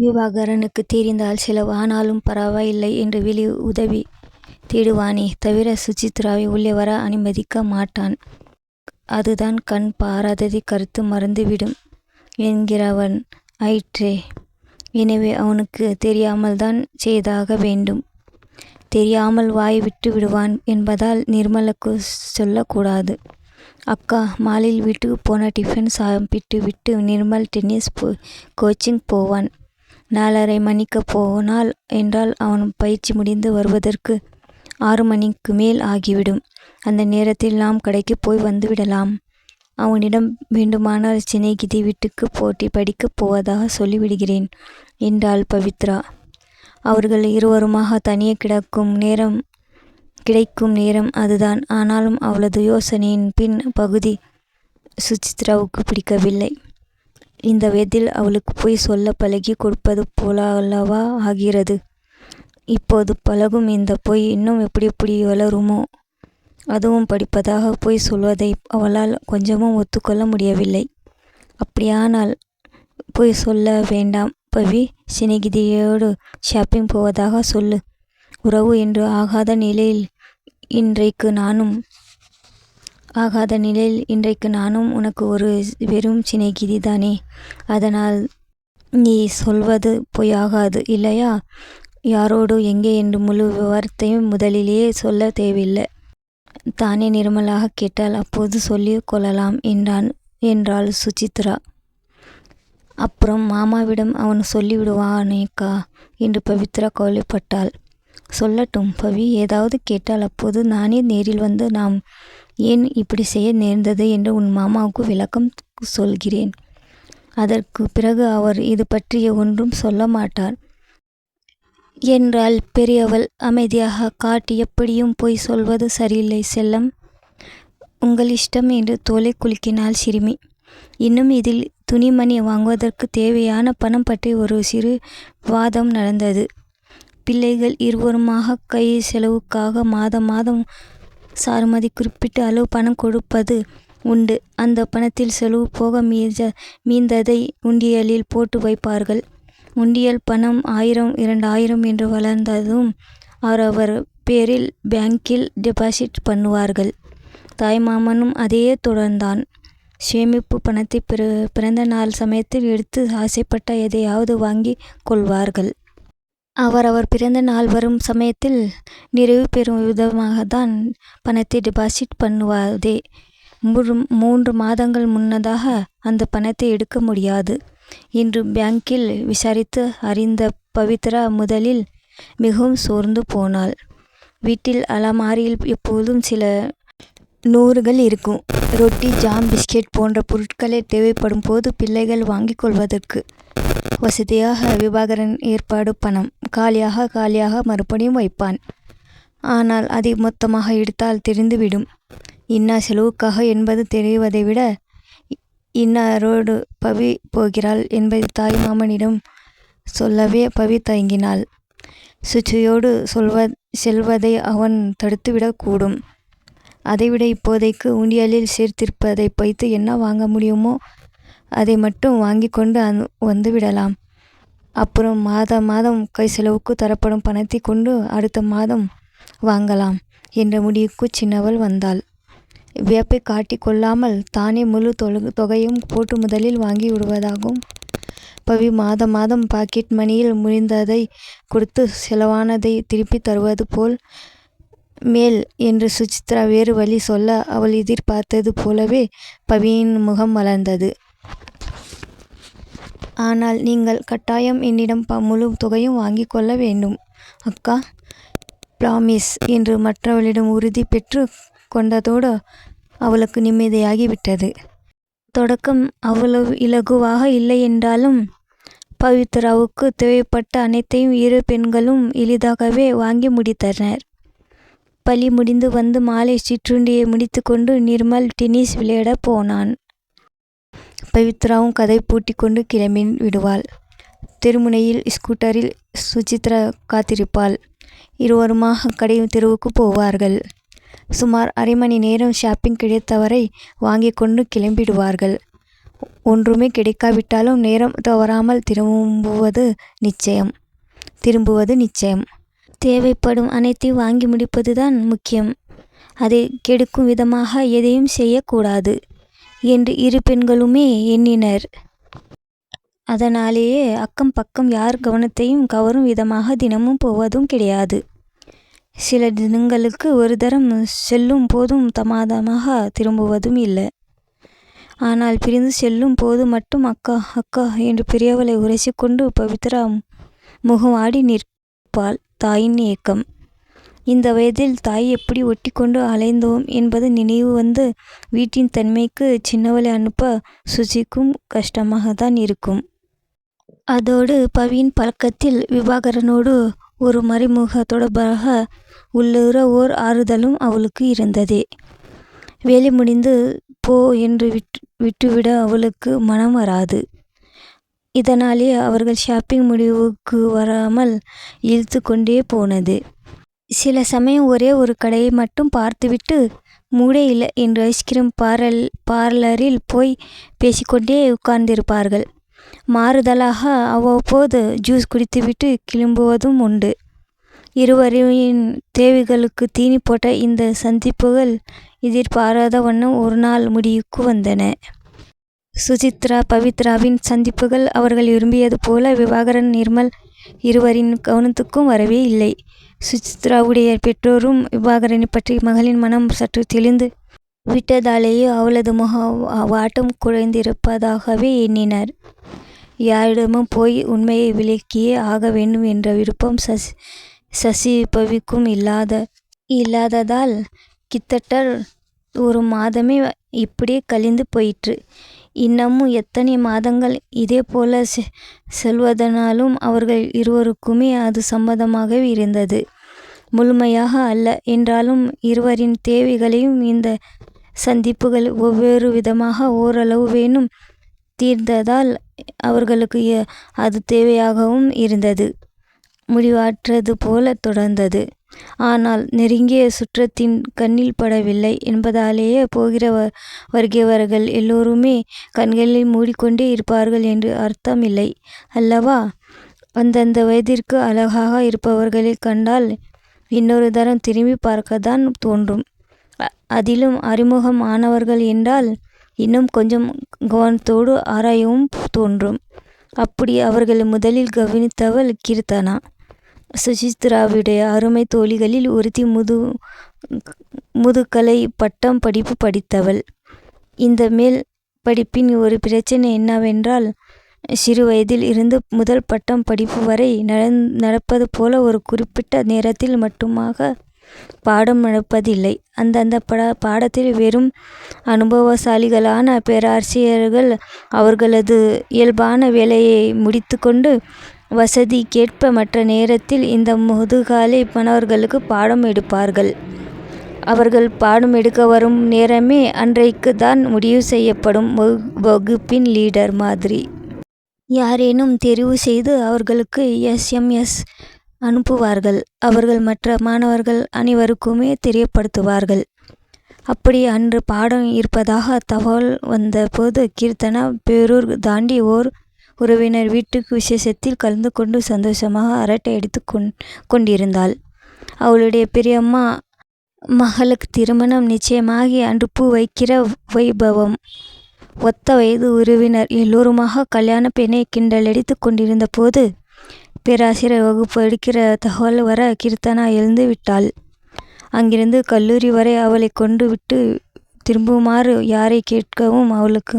விவாகரனுக்கு தெரிந்தால் செலவு ஆனாலும் பரவாயில்லை என்று வெளி உதவி தேடுவானே தவிர சுசித்ராவை உள்ளே வர அனுமதிக்க மாட்டான். அதுதான் கண் பாராததை கருத்து மறந்துவிடும் என்கிறவன் ஆயிற்றே. எனவே அவனுக்குத் தெரியாமல்தான் செய்தாக வேண்டும். தெரியாமல் வாய் விட்டுவிடுவான் என்பதால் நிர்மலுக்குச் சொல்லக்கூடாது. அக்கா மாலையில் வீட்டுக்குப் போன டிபன் சாப்பிட்டு விட்டு நிர்மல் டென்னிஸ் கோச்சிங் போவான். நாலரை மணிக்குப் போனால் என்றால் அவன் பயிற்சி முடிந்து வருவதற்கு ஆறு மணிக்கு மேல் ஆகிவிடும். அந்த நேரத்தில் நாம் கடைக்குப் போய் வந்துவிடலாம். அவனிடம் வேண்டுமானால் சிநேகிதி வீட்டுக்கு போட்டி படிக்கப் போவதாக சொல்லிவிடுகிறேன் என்றாள் பவித்ரா. அவர்கள் இருவருமாக தனியே கிடக்கும் நேரம் கிடைக்கும் நேரம் அதுதான். ஆனாலும் அவளது யோசனையின் பின் பகுதி சுசித்ராவுக்கு பிடிக்கவில்லை. இந்த வயதில் அவளுக்கு பொய் சொல்ல பழகிக் கொடுப்பது போல அல்லவா ஆகிறது. இப்போது பழகும் இந்த பொய் இன்னும் எப்படி எப்படி வளருமோ? அதுவும் படிப்பதாக பொய் சொல்வதை அவளால் கொஞ்சமும் ஒத்துக்கொள்ள முடியவில்லை. அப்படியானால் பொய் சொல்ல வேண்டாம் பவி. சிநேகிதியோடு ஷாப்பிங் போவதாக சொல்லு. உறவு என்று ஆகாத நிலையில் இன்றைக்கு நானும் ஆகாத நிலையில் இன்றைக்கு நானும் உனக்கு ஒரு வெறும் சிநேகிதிதானே. அதனால் நீ சொல்வது பொய்யாகாது இல்லையா? யாரோடு எங்கே என்று முழு விவரத்தையும் முதலிலேயே சொல்ல தேவையில்லை. தானே நிர்மலாக கேட்டால் அப்போது சொல்லிக் கொள்ளலாம் என்றான் என்றாள் சுசித்ரா. அப்புறம் மாமாவிடம் அவன் சொல்லிவிடுவானேக்கா என்று பவித்ரா கவலைப்பட்டாள். சொல்லட்டும் பவி. ஏதாவது கேட்டால் அப்போது நானே நேரில் வந்து நாம் ஏன் இப்படி செய்ய நேர்ந்தது என்று உன் மாமாவுக்கு விளக்கம் சொல்கிறேன். அதற்குப் பிறகு அவர் இது பற்றிய ஒன்றும் சொல்ல மாட்டார் என்றால் பெரியவள் அமைதியாக காட்டி எப்படியும் போய் சொல்வது சரியில்லை செல்லம். உங்கள் இஷ்டம் என்று தோலை குலுக்கினாள் சிறுமி. இன்னும் இதில் துணிமணி வாங்குவதற்குத் தேவையான பணம் பற்றி ஒரு சிறு வாதம் நடந்தது. பிள்ளைகள் இருவருமாக கை செலவுக்காக மாதம் மாதம் சாருமதி குறிப்பிட்ட அளவு பணம் கொடுப்பது உண்டு. அந்த பணத்தில் செலவு போக மீதத்தை உண்டியலில் போட்டு வைப்பார்கள். உண்டியல் பணம் ஆயிரம் இரண்டாயிரம் என்று வளர்ந்ததும் அவரவர் பேரில் பேங்கில் டெபாசிட் பண்ணுவார்கள். தாய்மாமனும் அதையே தொடர்ந்தான். சேமிப்பு பணத்தை பிற பிறந்த நாள் சமயத்தில் எடுத்து ஆசைப்பட்ட எதையாவது வாங்கிக் கொள்வார்கள். அவர் அவர் பிறந்த நாள் வரும் சமயத்தில் நிறைவு பெறும் விதமாக தான் பணத்தை டெபாசிட் பண்ணுவாதே மூன்று மாதங்கள் முன்னதாக அந்த பணத்தை எடுக்க முடியாது என்று பேங்கில் விசாரித்து அறிந்த பவித்ரா முதலில் மிகவும் சோர்ந்து போனாள். வீட்டில் அலமாரியில் எப்போதும் சில நூறுகள் இருக்கும். ரொட்டி ஜாம் பிஸ்கெட் போன்ற பொருட்களே தேவைப்படும் போது பிள்ளைகள் வாங்கிக் கொள்வதற்கு வசதியாக விவாகரன் ஏற்பாடு பணம் காலியாக காலியாக மறுபடியும் வைப்பான். ஆனால் அதை மொத்தமாக எடுத்தால் தெரிந்துவிடும். இன்னா செலவுக்காக என்பது தெரிவதை விட இன்னாரோடு பவி போகிறாள் என்பதை தாய் மாமனிடம் சொல்லவே பவி தயங்கினாள். சுசியோடு செல்வதை அவன் தடுத்துவிடக்கூடும் அதைவிட இப்போதைக்கு உண்டியலில் சேர்த்திருப்பதை வைத்து என்ன வாங்க முடியுமோ அதை மட்டும் வாங்கி கொண்டு அந் வந்துவிடலாம். அப்புறம் மாத மாதம் கை செலவுக்கு தரப்படும் பணத்தைக் கொண்டு அடுத்த மாதம் வாங்கலாம் என்ற முடிவுக்கு சின்னவள் வந்தாள். வியப்பை காட்டிக் கொள்ளாமல் தானே முழு தொகையையும் போட்டு முதலில் வாங்கி விடுவதாகவும் பவி மாதம் மாதம் பாக்கெட் மணியில் முடிந்ததை கொடுத்து செலவானதை திருப்பி தருவது போல் மேல் என்று சுசித்ரா வேறு வழி சொல்ல அவள் எதிர்பார்த்தது போலவே பவியின் முகம் மலர்ந்தது. ஆனால் நீங்கள் கட்டாயம் என்னிடம் ப முழு தொகையும் வாங்கி கொள்ள வேண்டும் அக்கா. பிராமிஸ் என்று மற்றவளிடம் உறுதி பெற்று கொண்டதோடு அவளுக்கு நிம்மதியாகிவிட்டது. தொடக்கம் அவ்வளவு இலகுவாக இல்லை என்றாலும் பவித்ராவுக்கு தேவைப்பட்ட அனைத்தையும் இரு பெண்களும் எளிதாகவே வாங்கி முடித்தனர். பள்ளி முடிந்து வந்து மாலை சிற்றுண்டியை முடித்துக்கொண்டு நிர்மல் டென்னிஸ் விளையாடப் போனான். பவித்ராவும் கதை பூட்டிக் கொண்டு கிளம்பி விடுவாள் தெருமுனையில் ஸ்கூட்டரில் சுசித்ரா காத்திருப்பாள். இருவருமாக கடை தெருவுக்கு போவார்கள். சுமார் அரை மணி நேரம் ஷாப்பிங் கிடைத்தவரை வாங்கி கொண்டு கிளம்பிவிடுவார்கள். ஒன்றுமே கிடைக்காவிட்டாலும் நேரம் தவறாமல் திரும்புவது நிச்சயம் திரும்புவது நிச்சயம் தேவைப்படும் அனைத்தையும் வாங்கி முடிப்பதுதான் முக்கியம். அதை கெடுக்கும் விதமாக எதையும் செய்யக்கூடாது என்று இரு பெண்களுமே எண்ணினர். அதனாலேயே அக்கம் பக்கம் யார் கவனத்தையும் கவரும் விதமாக தினமும் போவதும் கிடையாது. சில தினங்களுக்கு ஒரு தரம் செல்லும் போதும் தமாதமாக திரும்புவதும் இல்லை. ஆனால் பிரிந்து செல்லும் போது மட்டும் அக்கா அக்கா என்று பெரியவளை உரசிக்கொண்டு பவித்ரா முகமாடி நிற்பாள். தாயின் ஏக்கம். இந்த வயதில் தாய் எப்படி ஒட்டிக்கொண்டு அலைந்தோம் என்பது நினைவு வந்து வீட்டின் தன்மைக்கு சின்னவளை அனுப்ப சுஜிக்கும் கஷ்டமாக தான் இருக்கும். அதோடு பவியின் பழக்கத்தில் விவாகரனோடு ஒரு மறைமுக தொடர்பாக உள்ளுற ஓர் ஆறுதலும் அவளுக்கு இருந்ததே. வேலை முடிந்து போ என்று விட்டு விட்டுவிட அவளுக்கு மனம் வராது. இதனாலே அவர்கள் ஷாப்பிங் முடிவுக்கு வராமல் இழுத்து கொண்டே போனது. சில சமயம் ஒரே ஒரு கடையை மட்டும் பார்த்துவிட்டு மூடே இல்லை என்று ஐஸ்கிரீம் பார்ல் பார்லரில் போய் பேசிக்கொண்டே உட்கார்ந்திருப்பார்கள். மாறுதலாக அவ்வப்போது ஜூஸ் குடித்துவிட்டு கிளம்புவதும் உண்டு. இருவரின் தேவைகளுக்கு தீனி போட்ட இந்த சந்திப்புகள் எதிர்பாராத வண்ணம் ஒரு நாள் முடிவுக்கு வந்தன. சுசித்ரா பவித்ராவின் சந்திப்புகள் அவர்கள் விரும்பியது போல விவாகரன் நிர்மல் இருவரின் கவனத்துக்கும் வரவே இல்லை. சுசித்ராவுடைய பெற்றோரும் விவாகரனை பற்றி மகளின் மனம் சற்று தெளிந்து விட்டதாலேயே அவளது முக வாட்டம் குறைந்திருப்பதாகவே எண்ணினர். யாரிடமும் போய் உண்மையை விளக்கியே ஆக வேண்டும் என்ற விருப்பம் சசி சசி பவிக்கும் இல்லாத இல்லாததால் கித்தட்ட ஒரு மாதமே இப்படியே கழிந்து போயிற்று. இன்னமும் எத்தனை மாதங்கள் இதே போல செ செல்வதனாலும் அவர்கள் இருவருக்குமே அது சம்மதமாகவே இருந்தது. முழுமையாக அல்ல என்றாலும் இருவரின் தேவைகளையும் இந்த சந்திப்புகள் ஒவ்வொரு விதமாக ஓரளவு வேணும் தீர்ந்ததால் அவர்களுக்கு அது தேவையாகவும் இருந்தது. முடிவாற்றது போல தொடர்ந்தது. ஆனால் நெருங்கிய சுற்றத்தின் கண்ணில் படவில்லை என்பதாலேயே போகிற வருகிறவர்கள் எல்லோருமே கண்களில் மூடிக்கொண்டே இருப்பார்கள் என்று அர்த்தம் இல்லை அல்லவா? அந்தந்த வயதிற்கு அழகாக இருப்பவர்களை கண்டால் இன்னொரு தரம் திரும்பி பார்க்கத்தான் தோன்றும். அதிலும் அறிமுகம் ஆனவர்கள் என்றால் இன்னும் கொஞ்சம் கவனத்தோடு ஆராயவும் தோன்றும். அப்படி அவர்களை முதலில் கவனித்தவள் கீர்த்தனா. சுசித்ராவுடைய அருமை தோழிகளில் ஒருத்தி முது முதுகலை பட்டம் படிப்பு படித்தவள். இந்த மேல் படிப்பின் ஒரு பிரச்சனை என்னவென்றால் சிறு வயதில் இருந்து முதல் பட்டம் படிப்பு வரை நடப்பது போல ஒரு குறிப்பிட்ட நேரத்தில் மட்டுமாக பாடம் நடப்பதில்லை. அந்தந்த பட பாடத்தில் வெறும் அனுபவசாலிகளான பேராசிரியர்கள் அவர்களது இயல்பான வேலையை முடித்து கொண்டு வசதிக்கேற்ப மற்ற நேரத்தில் இந்த முதுகாலை மாணவர்களுக்கு பாடம் எடுப்பார்கள். அவர்கள் பாடம் எடுக்க வரும் நேரமே அன்றைக்கு தான் முடிவு செய்யப்படும் வகுப்பின் லீடர் மாதிரி. யாரேனும் தெரிவு செய்து அவர்களுக்கு எஸ்எம்எஸ் அனுப்புவார்கள். அவர்கள் மற்ற மாணவர்கள் அனைவருக்குமே தெரியப்படுத்துவார்கள். அப்படி அன்று பாடம் இருப்பதாக தகவல் வந்தபோது கீர்த்தனா பேரூர் தாண்டி ஓர் உறவினர் வீட்டுக்கு விசேஷத்தில் கலந்து கொண்டு சந்தோஷமாக அரட்டை அடித்து கொண் கொண்டிருந்தாள். அவளுடைய பெரியம்மா மகளுக்கு திருமணம் நிச்சயமாகி அன்று பூ வைக்கிற வைபவம். ஒத்த வயது உறவினர் எல்லோருமாக கல்யாண பெண்ணை கிண்டலடித்து கொண்டிருந்த போது பேராசிரியர் வகுப்பு எடுக்கிற தகவல் வர கீர்த்தனா எழுந்து விட்டாள். அங்கிருந்து கல்லூரி வரை அவளை கொண்டு விட்டு திரும்புமாறு யாரை கேட்கவும் அவளுக்கு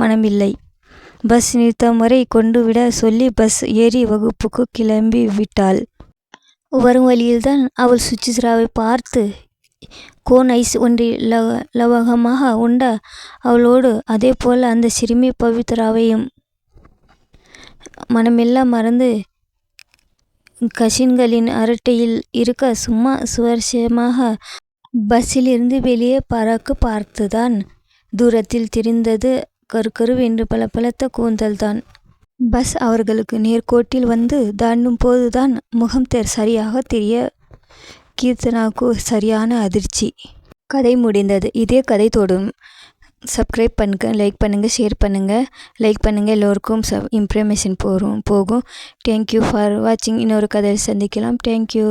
மனமில்லை. பஸ் நிறுத்தம் வரை கொண்டு விட சொல்லி பஸ் ஏறி வகுப்புக்கு கிளம்பி விட்டாள். வரும் வழியில்தான் அவள் சுச்சித்ராவை பார்த்து கோன் ஐஸ் ஒன்றை லவ லவகமாக உண்ட? அவளோடு அதே போல் அந்த சிறுமி பவித்ராவையும். மனமெல்லாம் மறந்து கசின்களின் அரட்டையில் இருக்க சும்மா சுவாரஸ்யமாக பஸ்ஸிலிருந்து வெளியே பறக்க பார்த்துதான் தூரத்தில் தெரிந்தது கருக்கருவென்று பலத்த கூந்தல்தான். பஸ் அவர்களுக்கு நேர்கோட்டில் வந்து தாண்டும் போதுதான் முகம் தெர் சரியாக தெரிய கீர்த்தனாவுக்கு சரியான அதிர்ச்சி. கதை முடிந்தது. இதே கதை தொடும். சப்ஸ்கிரைப் பண்ணுங்க லைக் பண்ணுங்கள் ஷேர் பண்ணுங்கள் லைக் பண்ணுங்கள் எல்லோருக்கும் சப் இன்ஃபர்மேஷன் போகும். போகும் தேங்க்யூ ஃபார் வாட்சிங் இன்னொரு கதையில் சந்திக்கலாம். தேங்க்யூ